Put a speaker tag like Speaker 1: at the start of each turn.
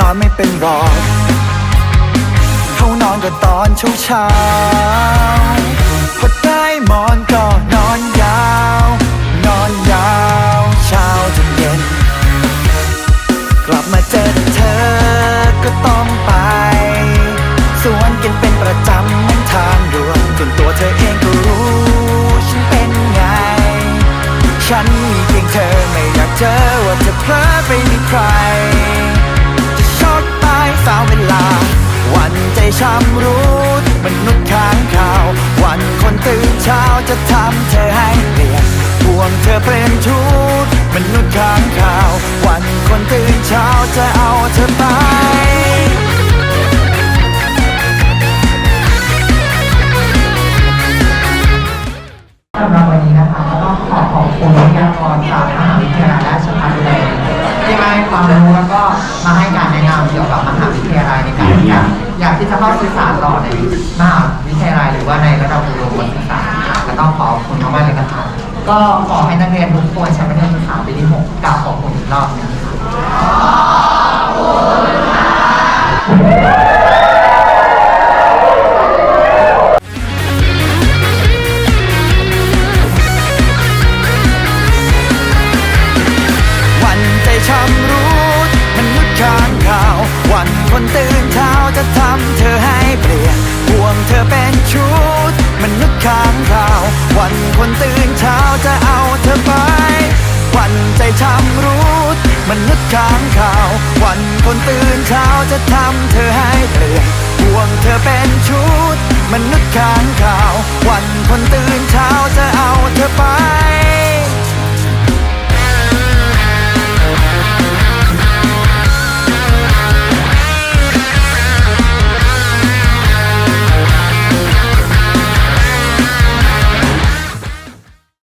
Speaker 1: นอนไม่เป็นรองเขานอนก็ตอนเช้าเช้าพอได้หมอนก็นอนยาว นอนยาวเช้าจนเย็น กลับมาเจอเธอก็ต้องไป สวนกันเป็นประจำเหมือนทางด่วนจนตัวเธอเองก็รู้ ฉันเป็นไง ฉันมีเพียงเธอไม่อยากเจอว่าเธอเพลอไปมีใคร ชำรู้มนุษย์ค้างข่าว วันคนตื่นเช้าจะทำเธอให้เปลี่ยนห่วงเธอเป็นชุดมนุษย์ค้างข่าว วันคนตื่นเช้าจะเอาเธอไป
Speaker 2: สำหรับวันนี้นะคะก็ต้องขอขอบคุณวิทยากรจากมหาวิทยาลัยราชภัฏเลยที่มาให้ความรู้แล้วก็มาให้การแนะนำเกี่ยวกับมหาวิทยาลัยในการที่ อยากที่จะเข้าศึกษาต่อในมหาวิทยาลัยหรือว่าในระดับอุดมศึกษาก็ต้องขอบคุณมากๆเลยนะคะก็ขอให้นักเรียนทุกคนใช้ประเทศศึกษาปีที่หกกล่าวขอบคุณอีกรอบนึงค่ะ
Speaker 1: วันใจช้ำรู้มนุษย์ค้างข่าว วันคนตื่นเช้าำเธอให้เปลี่ยนห่วงเธอเป็นชุดมนุษย์ค้างข่าว วันคนตื่นเช้าจะเอาเธอไป วันใจช้ำรู้มนุษย์ค้างข่าว วันคนตื่นเช้าจะทำเธอให้เปลี่ยนห่วงเธอเป็นชุดมนุษย์ค้างข่าว วันคนตื่นเช้าจะเอาเธอไป